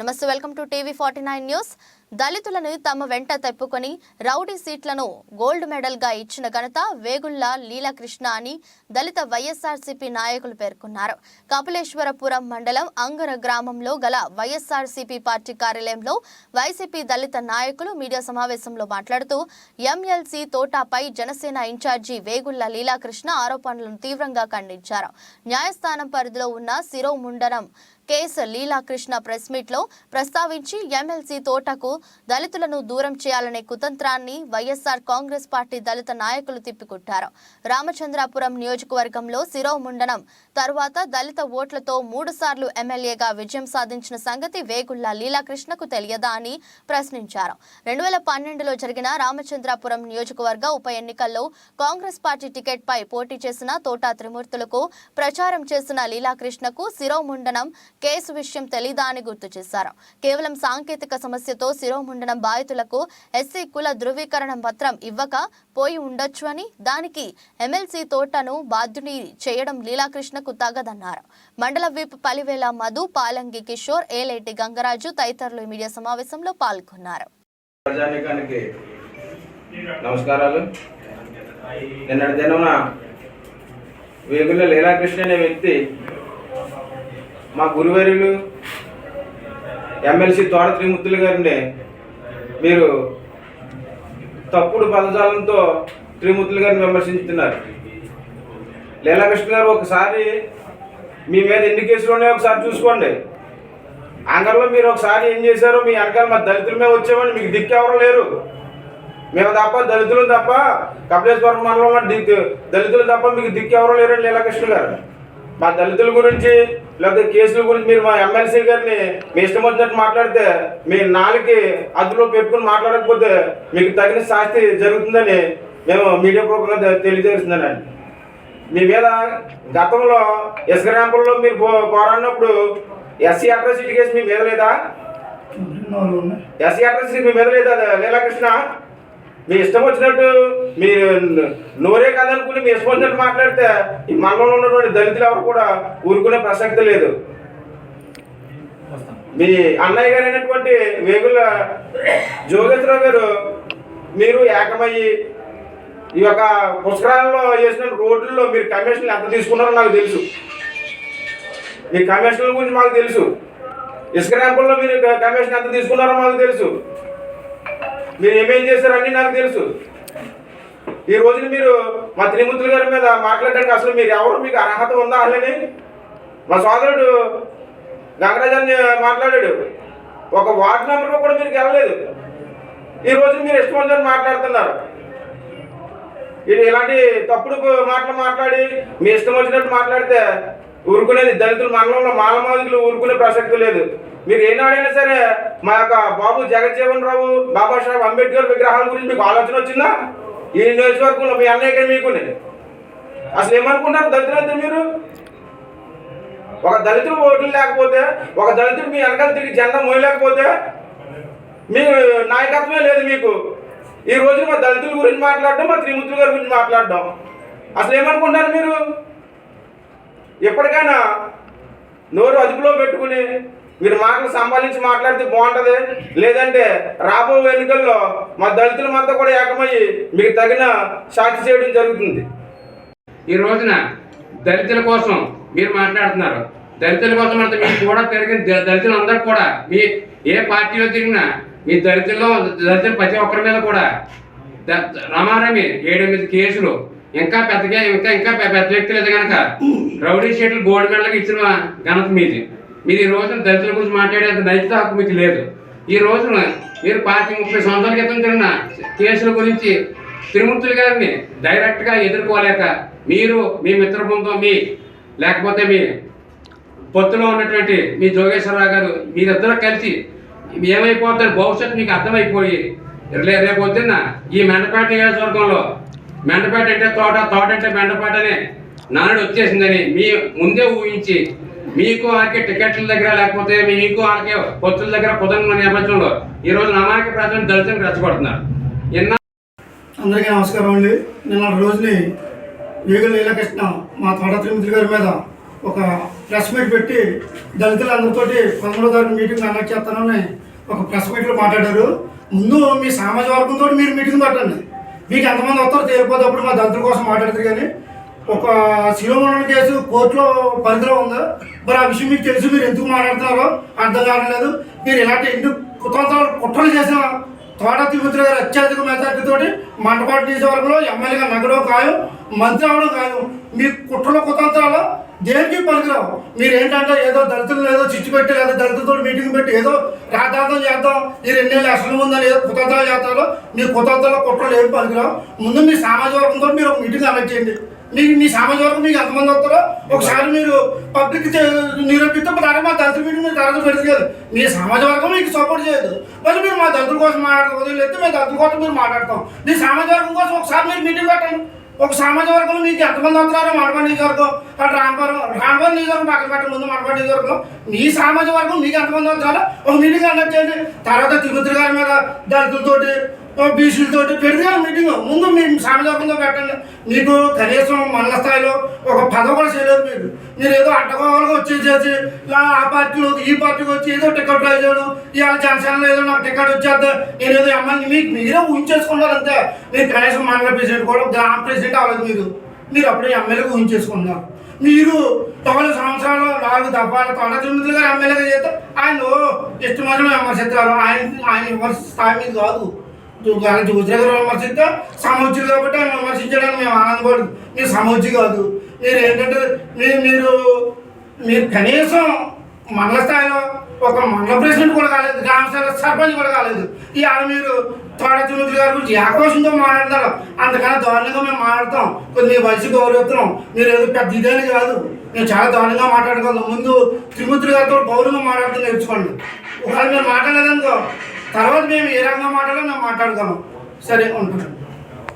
నమస్తే welcome to TV forty nine news. దళితులను తమ వెంట తెప్పుకొని రౌడీ సీట్లను గోల్డ్ మెడల్గా ఇచ్చిన ఘనత వేగుళ్ళ లీలాకృష్ణ అని దళిత వైఎస్ఆర్సీపీ నాయకులు పేర్కొన్నారు. కపిలేశ్వరపురం మండలం అంగర గ్రామంలో గల వైఎస్ఆర్సీపీ పార్టీ కార్యాలయంలో వైసీపీ దళిత నాయకులు మీడియా సమావేశంలో మాట్లాడుతూ ఎంఎల్సీ తోటాపై జనసేన ఇన్ఛార్జి వేగుళ్ళ లీలాకృష్ణ ఆరోపణలను తీవ్రంగా ఖండించారు. న్యాయస్థానం పరిధిలో ఉన్న శిరోముండనం కేసు లీలాకృష్ణ ప్రెస్ మీట్లో ప్రస్తావించి ఎమ్మెల్సీ తోటకు దళితులను దూరం చేయాలనే కుతంత్రాన్ని వైఎస్ఆర్ కాంగ్రెస్ పార్టీ దళిత నాయకులు తిప్పికొట్టారు. రామచంద్రాపురం నియోజకవర్గంలో శిరోముండనం. తర్వాత దళిత ఓట్లతో మూడుసార్లు ఎమ్మెల్యేగా విజయం సాధించిన సంగతి వేగుళ్ళ లీలాకృష్ణకు తెలియదా అని ప్రశ్నించారు. రెండు వేల పన్నెండులో జరిగిన రామచంద్రాపురం నియోజకవర్గ ఉప ఎన్నికల్లో కాంగ్రెస్ పార్టీ టికెట్ పై పోటీ చేసిన తోటా త్రిమూర్తులకు ప్రచారం చేసిన లీలాకృష్ణకు శిరోముండనం కేసు విషయం తెలీదా అని గుర్తు చేశారు. కేవలం సాంకేతిక సమస్యతో శిరోముండనం బాధితులకు ఎస్సీ కుల ధృవీకరణ పత్రం ఇవ్వక పోయి ఉండొచ్చు అని దానికి ఎమ్మెల్సీ తోటను బాధ్యుని చేయడం లీలాకృష్ణకు తగదన్నారు. మండల విప్ పలివేల మధు పాలంగి కిషోర్ ఏలేటి గంగరాజు తదితరులు మీడియా సమావేశంలో పాల్గొన్నారు. నమస్కారాలు. నిన్నటి దినమున వేగుల లీలాకృష్ణ అనే వ్యక్తి మా గురువర్యులు ఎమ్మెల్సీ తోట త్రిమూర్తులు గారిని మీరు తప్పుడు పదజాలంతో త్రిమూర్తులు గారిని విమర్శించుతున్నారు. లీలాకృష్ణ గారు ఒకసారి మీ మీద ఎన్ని కేసులు ఉన్నాయో ఒకసారి చూసుకోండి. అంగర్లో మీరు ఒకసారి ఏం చేశారో మీ వెనకాల మా దళితుల మీద వచ్చామని మీకు దిక్కు లేరు. మేము తప్ప దళితులు తప్ప కపిలేశ్వరం మండలంలో దిక్కు దళితులు తప్ప మీకు దిక్కు ఎవరు లేరండి లీలాకృష్ణ గారు మా దళితుల గురించి లేకపోతే కేసుల గురించి మీరు మా ఎమ్మెల్సీ గారిని మీ ఇష్టం వచ్చినట్టు మాట్లాడితే మీ నాలుగుకి అదులో పెట్టుకుని మాట్లాడకపోతే మీకు తగిన శాస్తి జరుగుతుందని మేము మీడియా పూర్వకంగా తెలియజేస్తున్నానండి. మీ మీద గతంలో ఇసుక ర్యాంపుల్లో మీరు పో- పోరాడినప్పుడు ఎస్సీ అట్రాసిటీ కేసు మీ మీద లేదా? ఎస్సీ అట్రాసిటీ మీ మీద లేదా లీలాకృష్ణ? మీ ఇష్టం వచ్చినట్టు మీరు నోరే కదనుకుని మీ ఇష్టం వచ్చినట్టు మాట్లాడితే ఈ మండలంలో ఉన్నటువంటి దళితులు ఎవరు కూడా ఊరుకునే ప్రసక్తి లేదు. మీ అన్నయ్య గారు అయినటువంటి వేగుల జోగేశ్వరరావు గారు మీరు ఏకమయ్యి ఈ యొక్క పుష్కరాల్లో చేసిన రోడ్లలో మీరు కమిషన్లు ఎంత తీసుకున్నారో నాకు తెలుసు. మీ కమిషన్ల గురించి మాకు తెలుసు. ఇసుక ర్యాంపుల్లో మీరు కమిషన్ ఎంత తీసుకున్నారో మాకు తెలుసు. మీరు ఏమేం చేశారని అన్నీ నాకు తెలుసు. ఈ రోజున మీరు మా త్రిమూర్తులు గారి మీద మాట్లాడడానికి అసలు మీరు ఎవరు? మీకు అర్హత ఉందా అసలని మా సోదరుడు గంగరాజాన్ని మాట్లాడాడు. ఒక వార్డు మెంబర్ కూడా మీరు గెలలేదు. ఈ రోజు మీరు ఇష్టం మాట్లాడుతున్నారు. ఇలాంటి తప్పుడు మాటలు మాట్లాడి మీ ఇష్టం వచ్చినట్టు మాట్లాడితే ఊరుకునేది దళితులు మండలంలో మాలమాదికులు ఊరుకునే ప్రసక్తి లేదు. మీరు ఏనాడైనా సరే మా యొక్క బాబు జగజ్జీవన్ రావు బాబాసాహెబ్ అంబేద్కర్ విగ్రహాల గురించి మీకు ఆలోచన వచ్చిందా? ఈ నియోజకవర్గంలో మీ అన్నయ్య మీకు అసలు ఏమనుకుంటారు దళితులంతా మీరు? ఒక దళితుడు ఓట్లు లేకపోతే ఒక దళితుడు మీ వెనకాల తిరిగి జెండా మోయలేకపోతే మీ నాయకత్వమే లేదు మీకు. ఈ రోజు మా దళితుల గురించి మాట్లాడడం మా త్రిమూర్తుల గారి గురించి మాట్లాడడం. అసలు ఏమనుకుంటున్నారు మీరు? ఎప్పటికైనా నోరు అదుపులో పెట్టుకుని మీరు మాటలు సంపాదించి మాట్లాడితే బాగుంటుంది. లేదంటే రాబో ఎన్నికల్లో మా దళితులమంతా కూడా ఏకమయ్యి మీకు తగిన సాక్షి చేయడం జరుగుతుంది. ఈ రోజున దళితుల కోసం మీరు మాట్లాడుతున్నారు. దళితుల కోసం అంటే మీకు కూడా తిరిగిన దళితులందరూ దళితులు అందరూ కూడా మీ ఏ పార్టీలో తిరిగినా మీ దళితుల్లో దళితులు ప్రతి ఒక్కరి మీద కూడా రమారమి ఏడెనిమిది కేసులు. ఇంకా పెద్దగా ఇంకా ఇంకా పెద్ద వ్యక్తులు లేదు కనుక రౌడీ షీట్లు గోల్డ్ మెడల్కి ఇచ్చిన ఘనత మీది. మీరు ఈ రోజున దళితుల గురించి మాట్లాడేంత నైతిక హక్కు మీకు లేదు. ఈ రోజున మీరు పార్టీ ముప్పై సంవత్సరాల క్రితం జరిగిన కేసుల గురించి త్రిమూర్తులు గారిని డైరెక్ట్గా ఎదుర్కోలేక మీరు మీ మిత్ర బృందం మీ లేకపోతే మీ పొత్తులో ఉన్నటువంటి మీ జోగేశ్వరరావు గారు మీరిద్దరూ కలిసి ఏమైపోతారు? భవిష్యత్తు మీకు అర్థమైపోయి రేపు పొద్దున్న ఈ మెండపేట నియోజకవర్గంలో మెండపేట అంటే తోట తోట అంటే మెండపేట అనే నానుడు వచ్చేసిందని మీ ముందే ఊహించి మీకు వాళ్ళకి టికెట్ల దగ్గర లేకపోతే మీకు వాళ్ళకి పొత్తుల దగ్గర పొదన్న నేపథ్యంలో ఈ రోజు నమాకి ప్రజలను దళితులను రెచ్చగొడుతున్నారు. ఎన్న అందరికీ నమస్కారం అండి. నిన్న రోజుని వేగుల నీలకృష్ణ మా తోట త్రిమూర్తి గారి మీద ఒక ప్రెస్ మీట్ పెట్టి దళితులందరితోటి పదమూడో తారీఖు మీటింగ్ కండక్ట్ చేస్తానని ఒక ప్రెస్ మీట్లో మాట్లాడారు. ముందు మీ సామాజిక వర్గంతో మీరు మీటింగ్ పెట్టండి. మీకు ఎంతమంది వస్తారో తేలిపోతే మా దళితుల కోసం మాట్లాడతారు కానీ ఒక శిరోమణం కేసు కోర్టులో పరిధిలో ఉందా? మరి ఆ విషయం మీకు తెలుసు మీరు ఎందుకు మాట్లాడుతున్నారో అర్థం కావట్లేదు మీరు ఇలాంటి ఎందుకు కుతంత్రాలు కుట్రలు చేసిన తోట తిరుపతి గారు అత్యధిక మెజార్టీతోటి మంటపాటు నియోజకవర్గంలో ఎమ్మెల్యేగా నగడో కాదు మంత్రి అవడం కాదు మీ కుట్రల కుతంత్రాలు దేనికి పనికిరావు? మీరు ఏంటంటే ఏదో దళితులు ఏదో చిచ్చు పెట్టి లేదా దళితులతో మీటింగ్ పెట్టి ఏదో రాద్ధాంతం చేద్దాం ఈ రెండేళ్ళు అసలు ఉందని ఏదో కుతంత్రాలు చేస్తారో మీ కుతంత్రాల కుట్రలు ఏం పనికిరావు? ముందు మీ సామాజిక వర్గంతో మీరు ఒక మీటింగ్ కండక్ట్ చేయండి. మీకు మీ సామాజిక వర్గం మీకు ఎంతమంది వస్తారో ఒకసారి మీరు పబ్లిక్ నిరూపిస్తే తర్వాత మా దళితుల మీటింగ్ మీరు తర్వాత పెడితే మీ సామాజిక వర్గం మీకు సపోర్ట్ చేయదు. మరి మీరు మా దళితుల కోసం మాట్లాడదు లేకపోతే మీ దళితుల కోసం మీరు మాట్లాడతాం. మీ సామాజిక వర్గం కోసం ఒకసారి మీరు మీటింగ్ పెట్టండి. ఒక సామాజిక వర్గంలో మీకు ఎంతమంది వస్తున్నారో మడపడి నియోజకవర్గం అటు రాంపురం రాంపురం నియోజకవర్గం పక్కన పెట్టండి ముందు మడపడి నియోజకవర్గం మీ సామాజిక వర్గం మీకు ఎంతమంది వస్తున్నారో ఒక మీటింగ్ కండక్ట్ చేయండి. తర్వాత తిరుపతి గారి మీద దళితులతోటి బీసీలతో పెడితే మీటింగ్ ముందు మీరు సమాజ పెట్టండి. మీకు కనీసం మండల స్థాయిలో ఒక పదవి కూడా చేయలేదు మీరు. మీరు ఏదో అడ్డగోవాలకు వచ్చేసేసి ఇలా ఆ పార్టీలో ఈ పార్టీకి వచ్చి ఏదో టికెట్ ట్రై చేయడం ఇవాళ జనసేనలో ఏదో నాకు టికెట్ వచ్చేద్దా నేను ఏదో ఎమ్మెల్యే మీకు మీరే ఊహించేసుకున్నారు అంతే మీరు కనీసం మండల ప్రెసిడెంట్ కూడా గ్రామ ప్రెసిడెంట్ అవ్వలేదు మీరు. మీరు అప్పుడే ఎమ్మెల్యేగా ఊహించేసుకున్నారు మీరు తొమ్మిది సంవత్సరాలు నాలుగు దఫాలు తొండ తొమ్మిది గారు ఎమ్మెల్యేగా చేస్తే ఆయన ఇష్టమైన విమర్శిస్తారు ఆయన ఆయన విమర్శ స్థాయి మీద కాదు. ఆయన చూసిన విమర్శిస్తే సమోచ్చి కాబట్టి ఆయన విమర్శించడానికి మేము ఆనందపడదు మీరు సమోచ్చి కాదు మీరు ఏంటంటే మీరు మీరు మీరు కనీసం మండల స్థాయిలో ఒక మండల ప్రెసిడెంట్ కూడా కాలేదు. గ్రామ స్థాయిలో సర్పంచ్ కూడా కాలేదు. ఇవాళ మీరు తోడ తిరుమతి గారి గురించి ఏకవశంతో మాట్లాడతారు. అంతకన్నా దారుణంగా మేము మాట్లాడతాం. కొద్ది మీ వయసు గౌరవిస్తున్నాం. మీరు ఏదో పెద్ద ఇదేని కాదు. మేము చాలా దారుణంగా మాట్లాడుకోవాలి. ముందు తిరుమతి గారితో గౌరవంగా మాట్లాడుతూ నేర్చుకోండి. ఒకవేళ మీరు మాట్లాడలేదనుకో తర్వాత మేము ఏ రంగం మాట్లాడాలో మేము మాట్లాడుకోము సరే ఉంటున్నాం.